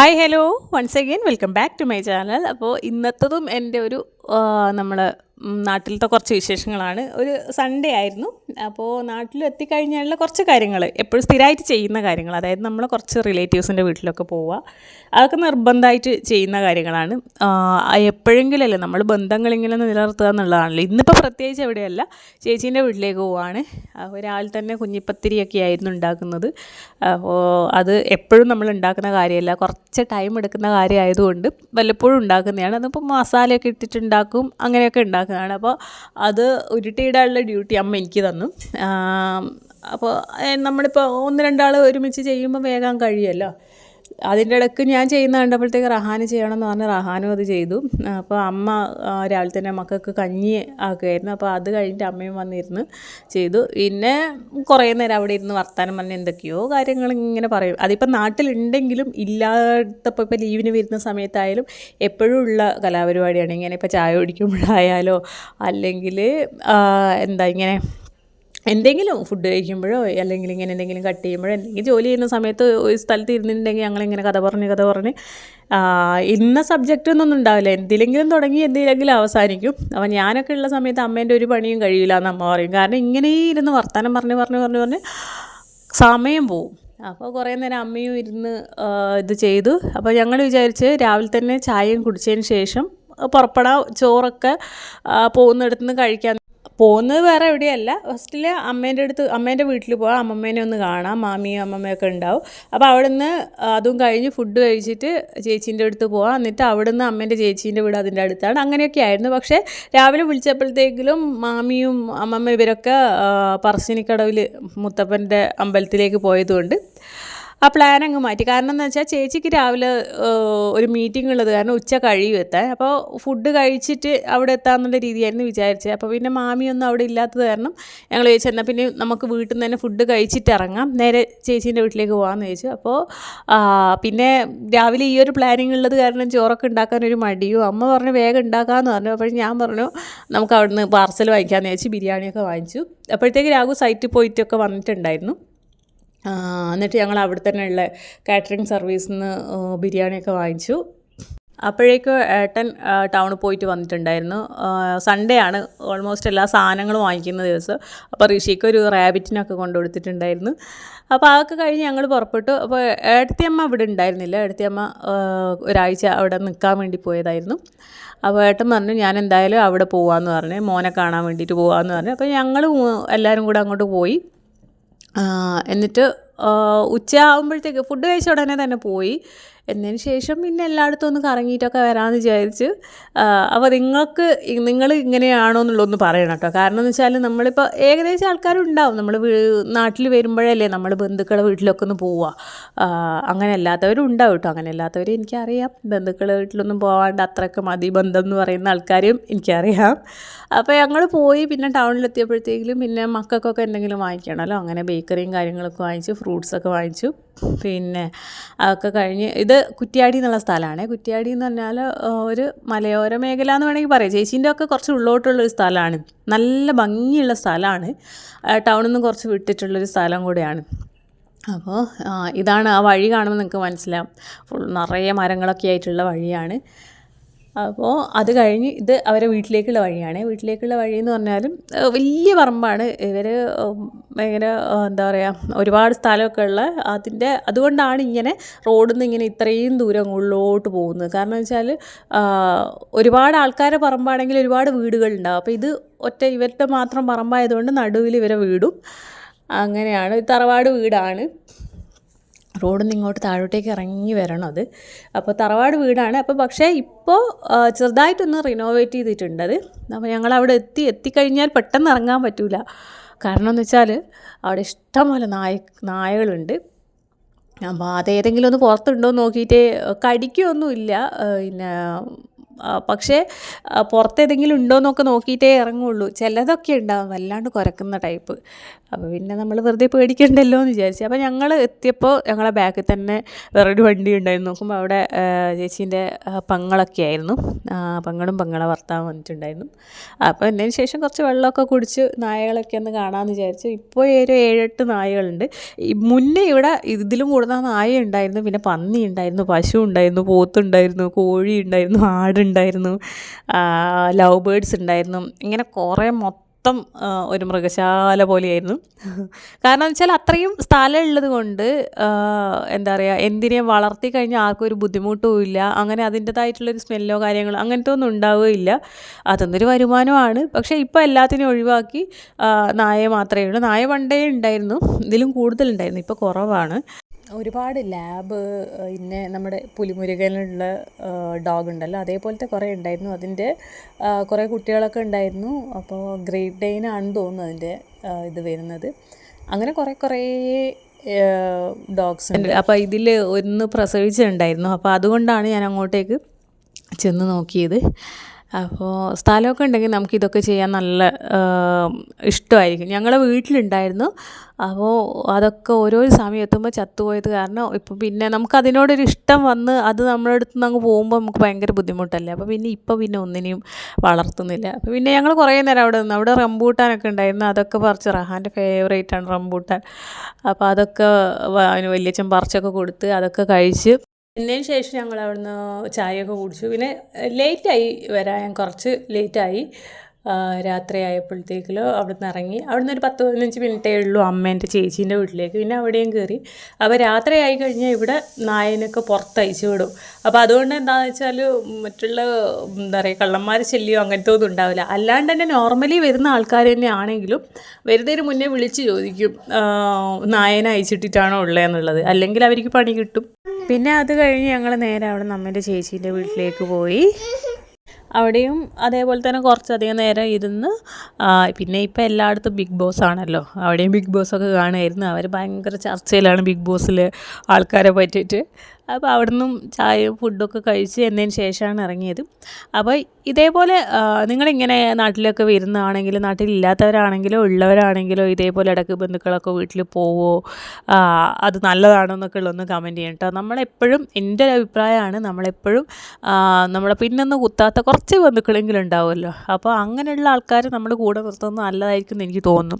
Hi hello once again welcome back to my channel അപ്പോൾ ഇന്നത്തതും എന്റെ ഒരു നമ്മൾ നാട്ടിലത്തെ കുറച്ച് വിശേഷങ്ങളാണ്. ഒരു സൺഡേ ആയിരുന്നു. അപ്പോൾ നാട്ടിൽ എത്തിക്കഴിഞ്ഞാലുള്ള കുറച്ച് കാര്യങ്ങൾ എപ്പോഴും സ്ഥിരമായിട്ട് ചെയ്യുന്ന കാര്യങ്ങൾ അതായത് നമ്മൾ കുറച്ച് റിലേറ്റീവ്സിന്റെ വീട്ടിലൊക്കെ പോവുക അതൊക്കെ നിർബന്ധമായിട്ട് ചെയ്യുന്ന കാര്യങ്ങളാണ്. എപ്പോഴെങ്കിലല്ലേ നമ്മൾ ബന്ധങ്ങളിങ്ങനെ നിലനിർത്തുക എന്നുള്ളതാണല്ലോ. ഇന്നിപ്പോൾ പ്രത്യേകിച്ച് എവിടെയല്ല ചേച്ചീന്റെ വീട്ടിലേക്ക് പോവുകയാണ് ഒരാൾ തന്നെ കുഞ്ഞിപ്പത്തിരിയൊക്കെ ആയിരുന്നു ഉണ്ടാക്കുന്നത്. അപ്പോൾ അത് എപ്പോഴും നമ്മൾ ഉണ്ടാക്കുന്ന കാര്യമല്ല കുറച്ച് ടൈം എടുക്കുന്ന കാര്യമായതുകൊണ്ട് വല്ലപ്പോഴും ഉണ്ടാക്കുന്നതാണ്. അതിപ്പോൾ മസാലയൊക്കെ ഇട്ടിട്ടുണ്ടാക്കും അങ്ങനെയൊക്കെ ഉണ്ടാക്കുന്നതാണ് അപ്പോൾ അത് ഉരുട്ടിയിടാനുള്ള ഡ്യൂട്ടി അമ്മ എനിക്ക് തന്നു. അപ്പോൾ നമ്മളിപ്പോൾ ഒന്ന് രണ്ടാൾ ഒരുമിച്ച് ചെയ്യുമ്പോൾ വേഗം കഴിയുമല്ലോ? അതിന്റെ ഇടയ്ക്ക് ഞാൻ ചെയ്യുന്ന കണ്ടപ്പോഴത്തേക്ക് റഹാന് ചെയ്യണമെന്ന് പറഞ്ഞ് റഹാനും അത് ചെയ്തു. അപ്പോൾ അമ്മ രാവിലെ തന്നെ മക്കൾക്ക് കഞ്ഞി ആക്കുമായിരുന്നു. അപ്പോൾ അത് കഴിഞ്ഞിട്ട് അമ്മയും വന്നിരുന്ന് ചെയ്തു. പിന്നെ കുറേ നേരം അവിടെ ഇരുന്ന് വർത്താനം പറഞ്ഞ് എന്തൊക്കെയോ കാര്യങ്ങൾ ഇങ്ങനെ പറയും. അതിപ്പോൾ നാട്ടിലുണ്ടെങ്കിലും ഇല്ലാത്തപ്പോൾ ഇപ്പോൾ ലീവിന് വരുന്ന സമയത്തായാലും എപ്പോഴും ഉള്ള കലാപരിപാടിയാണ്. ഇങ്ങനെ ഇപ്പോൾ ചായ കുടിക്കുമ്പോഴായാലോ അല്ലെങ്കിൽ എന്താ ഇങ്ങനെ എന്തെങ്കിലും ഫുഡ് കഴിക്കുമ്പോഴോ അല്ലെങ്കിൽ ഇങ്ങനെ എന്തെങ്കിലും കട്ട് ചെയ്യുമ്പോഴോ എന്തെങ്കിലും ജോലി ചെയ്യുന്ന സമയത്ത് ഒരു സ്ഥലത്ത് ഇരുന്നിട്ടുണ്ടെങ്കിൽ ഞങ്ങളിങ്ങനെ കഥ പറഞ്ഞ് കഥ പറഞ്ഞ് ഇന്ന സബ്ജക്റ്റ് ഒന്നും ഉണ്ടാവില്ല. എന്തിലെങ്കിലും തുടങ്ങി എന്തിലെങ്കിലും അവസാനിക്കും. അപ്പം ഞാനൊക്കെ ഉള്ള സമയത്ത് അമ്മേന്റെ ഒരു പണിയും കഴിയില്ല എന്ന് അമ്മ പറയും. കാരണം ഇങ്ങനെ ഇരുന്ന് വർത്തമാനം പറഞ്ഞ് പറഞ്ഞ് പറഞ്ഞ് പറഞ്ഞ് സമയം പോവും. അപ്പോൾ കുറേ നേരം അമ്മയും ഇരുന്ന് ഇത് ചെയ്തു. അപ്പോൾ ഞങ്ങൾ വിചാരിച്ച് രാവിലെ തന്നെ ചായയും കുടിച്ചതിന് ശേഷം പുറപ്പെടാം ചോറൊക്കെ പോകുന്നിടത്ത് നിന്ന് കഴിക്കാൻ പോകുന്നത് വേറെ എവിടെയല്ല. ഫസ്റ്റിൽ അമ്മേന്റെ അടുത്ത് അമ്മേന്റെ വീട്ടിൽ പോകാം അമ്മമ്മേനെ ഒന്ന് കാണാം. മാമിയും അമ്മമ്മയൊക്കെ ഉണ്ടാവും. അപ്പോൾ അവിടുന്ന് അതും കഴിഞ്ഞ് ഫുഡ് കഴിച്ചിട്ട് ചേച്ചീന്റെ അടുത്ത് പോകാം എന്നിട്ട് അവിടുന്ന് അമ്മേന്റെ ചേച്ചീന്റെ വീട് അതിന്റെ അടുത്താണ്. അങ്ങനെയൊക്കെ ആയിരുന്നു. പക്ഷേ രാവിലെ വിളിച്ചപ്പോഴത്തേക്കിലും മാമിയും അമ്മമ്മ ഇവരൊക്കെ പറശ്ശിനിക്കടവിൽ മുത്തപ്പന്റെ അമ്പലത്തിലേക്ക് പോയതുകൊണ്ട് ആ പ്ലാൻ അങ്ങ് മാറ്റി. കാരണം എന്ന് വെച്ചാൽ ചേച്ചിക്ക് രാവിലെ ഒരു മീറ്റിംഗ് ഉള്ളത് കാരണം ഉച്ച കഴിയും എത്താൻ. അപ്പോൾ ഫുഡ് കഴിച്ചിട്ട് അവിടെ എത്താമെന്നുള്ള രീതിയായിരുന്നു വിചാരിച്ചത്. അപ്പോൾ പിന്നെ മാമിയൊന്നും അവിടെ ഇല്ലാത്തത് കാരണം ഞങ്ങൾ ചോദിച്ചു എന്നാൽ പിന്നെ നമുക്ക് വീട്ടിൽ നിന്ന് തന്നെ ഫുഡ് കഴിച്ചിട്ട് ഇറങ്ങാം. നേരെ ചേച്ചീന്റെ വീട്ടിലേക്ക് പോകാമെന്ന് ചോദിച്ചു. അപ്പോൾ പിന്നെ രാവിലെ ഈ ഒരു പ്ലാനിങ് ഉള്ളത് കാരണം ചോറൊക്കെ ഉണ്ടാക്കാൻ ഒരു മടിയും. അമ്മ പറഞ്ഞു വേഗം ഉണ്ടാക്കാമെന്ന് പറഞ്ഞു. അപ്പോൾ ഞാൻ പറഞ്ഞു നമുക്ക് അവിടുന്ന് പാർസൽ വാങ്ങിക്കാമെന്ന് ചോദിച്ചു ബിരിയാണിയൊക്കെ വാങ്ങിച്ചു. അപ്പോഴത്തേക്ക് രാഘു സൈറ്റിൽ പോയിട്ടൊക്കെ വന്നിട്ടുണ്ടായിരുന്നു. എന്നിട്ട് ഞങ്ങൾ അവിടെ തന്നെയുള്ള കാറ്ററിംഗ് സർവീസിൽ നിന്ന് ബിരിയാണിയൊക്കെ വാങ്ങിച്ചു. അപ്പോഴേക്കും ഏട്ടൻ ടൗണിൽ പോയിട്ട് വന്നിട്ടുണ്ടായിരുന്നു. സൺഡേ ആണ് ഓൾമോസ്റ്റ് എല്ലാ സാധനങ്ങളും വാങ്ങിക്കുന്ന ദിവസം. അപ്പോൾ ഋഷിക്ക് ഒരു റാബിറ്റിനൊക്കെ കൊണ്ടു കൊടുത്തിട്ടുണ്ടായിരുന്നു അപ്പോൾ അതൊക്കെ കഴിഞ്ഞ് ഞങ്ങൾ പുറപ്പെട്ടു. അപ്പോൾ ഏട്ടത്തിയമ്മ ഇവിടെ ഉണ്ടായിരുന്നില്ല. ഏട്ടത്തിയമ്മ ഒരാഴ്ച അവിടെ നിൽക്കാൻ വേണ്ടി പോയതായിരുന്നു. അപ്പോൾ ഏട്ടൻ പറഞ്ഞു ഞാൻ എന്തായാലും അവിടെ പോകാമെന്ന് പറഞ്ഞു മോനെ കാണാൻ വേണ്ടിയിട്ട് പോകാമെന്ന് പറഞ്ഞു. അപ്പോൾ ഞങ്ങൾ എല്ലാവരും കൂടെ അങ്ങോട്ട് പോയി. എന്നിട്ട് ഉച്ച ആകുമ്പോഴത്തേക്ക് ഫുഡ് കഴിച്ച ഉടനെ തന്നെ പോയി. എന്നതിന് ശേഷം പിന്നെ എല്ലായിടത്തും ഒന്ന് കറങ്ങിയിട്ടൊക്കെ വരാമെന്ന് വിചാരിച്ച് അപ്പോൾ നിങ്ങൾക്ക് നിങ്ങൾ ഇങ്ങനെയാണോ എന്നുള്ളതൊന്ന് പറയണം കേട്ടോ. കാരണം എന്ന് വെച്ചാൽ നമ്മളിപ്പോൾ ഏകദേശം ആൾക്കാരുണ്ടാവും. നമ്മൾ നാട്ടിൽ വരുമ്പോഴല്ലേ നമ്മൾ ബന്ധുക്കളെ വീട്ടിലൊക്കെ ഒന്ന് പോവുക അങ്ങനെ അല്ലാത്തവരും ഉണ്ടാവും കേട്ടോ. അങ്ങനെ അല്ലാത്തവരെ എനിക്കറിയാം. ബന്ധുക്കളെ വീട്ടിലൊന്നും പോകാണ്ട് അത്രയൊക്കെ മതി ബന്ധം എന്ന് പറയുന്ന ആൾക്കാരും എനിക്കറിയാം. അപ്പോൾ ഞങ്ങൾ പോയി പിന്നെ ടൗണിലെത്തിയപ്പോഴത്തേക്കും പിന്നെ മക്കൾക്കൊക്കെ എന്തെങ്കിലും വാങ്ങിക്കണമല്ലോ. അങ്ങനെ ബേക്കറിയും കാര്യങ്ങളൊക്കെ വാങ്ങിച്ചു ഫ്രൂട്ട്സൊക്കെ വാങ്ങിച്ചു. പിന്നെ അതൊക്കെ കഴിഞ്ഞ് ഇത് കുറ്റിയാടി എന്നുള്ള സ്ഥലമാണ്. കുറ്റിയാടി എന്ന് പറഞ്ഞാൽ ഒരു മലയോര മേഖല എന്ന് വേണമെങ്കിൽ പറയാം. ചേച്ചീന്റെ ഒക്കെ കുറച്ച് ഉള്ളോട്ടുള്ളൊരു സ്ഥലമാണ്. നല്ല ഭംഗിയുള്ള സ്ഥലമാണ്. ടൗണിൽ നിന്ന് കുറച്ച് വിട്ടിട്ടുള്ളൊരു സ്ഥലം കൂടെയാണ്. അപ്പോൾ ഇതാണ് ആ വഴി കാണുമ്പോൾ നിങ്ങൾക്ക് മനസ്സിലാവും. ഫുൾ നിറയെ മരങ്ങളൊക്കെ ആയിട്ടുള്ള വഴിയാണ്. അപ്പോൾ അത് കഴിഞ്ഞ് ഇത് അവരെ വീട്ടിലേക്കുള്ള വഴിയാണ്. വീട്ടിലേക്കുള്ള വഴി എന്ന് പറഞ്ഞാലും വലിയ പറമ്പാണ്. ഇവർ ഭയങ്കര എന്താ പറയുക ഒരുപാട് സ്ഥലമൊക്കെ ഉള്ള അതിന്റെ അതുകൊണ്ടാണ് ഇങ്ങനെ റോഡിൽ നിന്ന് ഇങ്ങനെ ഇത്രയും ദൂരം ഉള്ളോട്ട് പോകുന്നത്. കാരണം വെച്ചാൽ ഒരുപാട് ആൾക്കാരെ പറമ്പാണെങ്കിൽ ഒരുപാട് വീടുകളുണ്ടാവും അപ്പോൾ ഇത് ഒറ്റ ഇവരുടെ മാത്രം പറമ്പായതുകൊണ്ട് നടുവിൽ ഇവരെ വീടും. അങ്ങനെയാണ്. തറവാട് വീടാണ്. റോഡിൽ നിന്ന് ഇങ്ങോട്ട് താഴോട്ടേക്ക് ഇറങ്ങി വരണം അത്. അപ്പോൾ തറവാട് വീടാണ്. അപ്പോൾ പക്ഷേ ഇപ്പോൾ ചെറുതായിട്ടൊന്ന് റിനോവേറ്റ് ചെയ്തിട്ടുണ്ട് അത്. അപ്പോൾ ഞങ്ങൾ അവിടെ എത്തി എത്തിക്കഴിഞ്ഞാൽ പെട്ടെന്ന് ഇറങ്ങാൻ പറ്റില്ല കാരണം എന്ന് വെച്ചാൽ അവിടെ ഇഷ്ടംപോലെ നായ നായകളുണ്ട്. അപ്പോൾ അതേതെങ്കിലും ഒന്ന് പുറത്തുണ്ടോ എന്ന് നോക്കിയിട്ട് കടിക്കുകയൊന്നുമില്ല പിന്നെ പക്ഷേ പുറത്തേതെങ്കിലും ഉണ്ടോ എന്നൊക്കെ നോക്കിയിട്ടേ ഇറങ്ങുള്ളൂ. ചിലതൊക്കെ ഉണ്ടാവും. വല്ലാണ്ട് കുരക്കുന്ന ടൈപ്പ്. അപ്പോൾ പിന്നെ നമ്മൾ വെറുതെ പേടിക്കണ്ടല്ലോ എന്ന് വിചാരിച്ചു. അപ്പോൾ ഞങ്ങൾ എത്തിയപ്പോൾ ഞങ്ങളെ ബാക്കിൽ തന്നെ വേറൊരു വണ്ടി ഉണ്ടായിരുന്നു. നോക്കുമ്പോൾ അവിടെ ചേച്ചീന്റെ പങ്ങളൊക്കെ ആയിരുന്നു. പങ്ങളും പങ്ങളെ വർത്താൻ വന്നിട്ടുണ്ടായിരുന്നു. അപ്പോൾ എന്നതിന് ശേഷം കുറച്ച് വെള്ളമൊക്കെ കുടിച്ച് നായകളൊക്കെ ഒന്ന് കാണാമെന്ന് വിചാരിച്ചു. ഇപ്പോൾ ഒരു ഏഴെട്ട് നായകളുണ്ട്. മുന്നേ ഇവിടെ ഇതിലും കൂടുതൽ നായ ഉണ്ടായിരുന്നു. പിന്നെ പന്നി ഉണ്ടായിരുന്നു പശു ഉണ്ടായിരുന്നു പോത്തുണ്ടായിരുന്നു കോഴി ഉണ്ടായിരുന്നു ആടുണ്ടായിരുന്നു ലവ് ബേഡ്സ് ഉണ്ടായിരുന്നു. ഇങ്ങനെ കുറേ മൊത്തം ഒരു മൃഗശാല പോലെയായിരുന്നു. കാരണം എന്ന് വെച്ചാൽ അത്രയും സ്ഥലം ഉള്ളത് കൊണ്ട് എന്താ പറയുക എന്തിനേയും വളർത്തി കഴിഞ്ഞാൽ ആർക്കും ഒരു ബുദ്ധിമുട്ടും ഇല്ല. അങ്ങനെ അതിന്റെതായിട്ടുള്ളൊരു സ്മെല്ലോ കാര്യങ്ങളോ അങ്ങനത്തെ ഒന്നും ഉണ്ടാവുകയില്ല. അതൊന്നൊരു വരുമാനമാണ്. പക്ഷേ ഇപ്പോൾ എല്ലാത്തിനും ഒഴിവാക്കി നായ മാത്രമേ ഉള്ളൂ. നായ പണ്ടേ ഉണ്ടായിരുന്നു. ഇതിലും കൂടുതലുണ്ടായിരുന്നു ഇപ്പോൾ കുറവാണ്. ഒരുപാട് ലാബ് പിന്നെ നമ്മുടെ പുലിമുരുകനുള്ള ഡോഗ് ഉണ്ടല്ലോ. അതേപോലത്തെ കുറേ ഉണ്ടായിരുന്നു. അതിന്റെ കുറേ കുട്ടികളൊക്കെ ഉണ്ടായിരുന്നു. അപ്പോൾ ഗ്രേറ്റ് ഡെയിൻ ആണെന്ന് തോന്നുന്നു അതിന്റെ ഇത് വരുന്നത്. അങ്ങനെ കുറേ കുറേ ഡോഗ്സ് ഉണ്ട്. അപ്പോൾ ഇതിൽ ഒന്ന് പ്രസവിച്ചിട്ടുണ്ടായിരുന്നു. അപ്പോൾ അതുകൊണ്ടാണ് ഞാൻ അങ്ങോട്ടേക്ക് ചെന്ന് നോക്കിയത്. അപ്പോൾ സ്ഥലമൊക്കെ ഉണ്ടെങ്കിൽ നമുക്ക് ഇതൊക്കെ ചെയ്യാൻ നല്ല ഇഷ്ടമായിരിക്കും. ഞങ്ങളുടെ വീട്ടിലുണ്ടായിരുന്നു. അപ്പോൾ അതൊക്കെ ഓരോ സമയം എത്തുമ്പോൾ ചത്തുപോയത് കാരണം ഇപ്പം പിന്നെ നമുക്ക് അതിനോടൊരു ഇഷ്ടം വന്ന് അത് നമ്മുടെ അടുത്ത് നിന്ന് അങ്ങ് പോകുമ്പോൾ നമുക്ക് ഭയങ്കര ബുദ്ധിമുട്ടല്ലേ? അപ്പോൾ പിന്നെ ഇപ്പോൾ പിന്നെ ഒന്നിനെയും വളർത്തുന്നില്ല. അപ്പോൾ പിന്നെ ഞങ്ങൾ കുറേ നേരം അവിടെ നിന്ന്. അവിടെ റംബൂട്ടാനൊക്കെ ഉണ്ടായിരുന്നു. അതൊക്കെ പറിച്ച് റഹാന്റെ ഫേവറേറ്റ് ആണ് റംബൂട്ടാൻ. അപ്പോൾ അതൊക്കെ അതിന് വലിയച്ഛൻ പറിച്ചൊക്കെ കൊടുത്ത് അതൊക്കെ കഴിച്ച് എന്നതിന് ശേഷം ഞങ്ങൾ അവിടുന്ന് ചായയൊക്കെ കുടിച്ചു. പിന്നെ ലേറ്റായി വരാൻ കുറച്ച് ലേറ്റായി രാത്രി അവിടെ അവിടുന്ന് ഇറങ്ങി. അവിടുന്ന് ഒരു പത്ത് പതിനഞ്ച് മിനിറ്റേ ഉള്ളൂ അമ്മേന്റെ ചേച്ചീന്റെ വീട്ടിലേക്ക്. പിന്നെ അവിടെയും കയറി. അപ്പോൾ രാത്രിയായി കഴിഞ്ഞാൽ ഇവിടെ നായനൊക്കെ പുറത്തയച്ചു വിടും. അപ്പോൾ അതുകൊണ്ട് എന്താണെന്ന് വെച്ചാൽ മറ്റുള്ള എന്താ പറയുക കള്ളന്മാർ ശല്യം അങ്ങനത്തെ ഒന്നും ഉണ്ടാവില്ല. അല്ലാണ്ട് തന്നെ നോർമലി വരുന്ന ആൾക്കാർ തന്നെ ആണെങ്കിലും വരുന്നതിന് മുന്നേ വിളിച്ച് ചോദിക്കും നായന അയച്ചിട്ടിട്ടാണോ അയച്ചിട്ടിട്ടാണോ ഉള്ളതെന്നുള്ളത് അല്ലെങ്കിൽ അവർക്ക് പണി കിട്ടും. പിന്നെ അത് കഴിഞ്ഞ് ഞങ്ങൾ നേരെ അവിടെ നമ്മന്റെ ചേച്ചീന്റെ വീട്ടിലേക്ക് പോയി. അവിടെയും അതേപോലെ തന്നെ കുറച്ചധികം നേരം ഇരുന്ന് പിന്നെ ഇപ്പോൾ എല്ലായിടത്തും ബിഗ് ബോസ് ആണല്ലോ. അവിടെയും ബിഗ് ബോസ് ഒക്കെ കാണുമായിരുന്നു. അവർ ഭയങ്കര ചർച്ചയിലാണ് ബിഗ് ബോസിൽ ആൾക്കാരെ പറ്റിയിട്ട്. അപ്പോൾ അവിടെ നിന്നും ചായയും ഫുഡൊക്കെ കഴിച്ച് എന്നതിന് ശേഷമാണ് ഇറങ്ങിയത്. അപ്പോൾ ഇതേപോലെ നിങ്ങളിങ്ങനെ നാട്ടിലൊക്കെ വരുന്നതാണെങ്കിലും നാട്ടിലില്ലാത്തവരാണെങ്കിലോ ഉള്ളവരാണെങ്കിലോ ഇതേപോലെ ഇടയ്ക്ക് ബന്ധുക്കളൊക്കെ വീട്ടിൽ പോവോ അത് നല്ലതാണോ എന്നൊക്കെ ഉള്ളൊന്ന് കമന്റ് ചെയ്യണം കേട്ടോ. നമ്മളെപ്പോഴും എന്റെ ഒരു അഭിപ്രായമാണ് നമ്മളെപ്പോഴും നമ്മളെ പിന്നൊന്നും കുത്താത്ത കുറച്ച് ബന്ധുക്കളെങ്കിലും ഉണ്ടാവുമല്ലോ. അപ്പോൾ അങ്ങനെയുള്ള ആൾക്കാർ നമ്മൾ കൂടെ നിർത്തുന്നത് നല്ലതായിരിക്കും എന്ന് എനിക്ക് തോന്നുന്നു.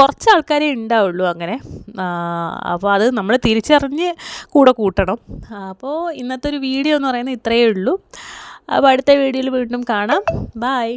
കുറച്ച് ആൾക്കാരെ ഉണ്ടാവുള്ളൂ അങ്ങനെ. അപ്പോൾ അത് നമ്മൾ തിരിച്ചറിഞ്ഞ് കൂടെ കൂട്ടണം. അപ്പോൾ ഇന്നത്തെ ഒരു വീഡിയോ എന്ന് പറയുന്നത് ഇത്രയേ ഉള്ളൂ. അപ്പോൾ അടുത്ത വീഡിയോയിൽ വീണ്ടും കാണാം. ബായ്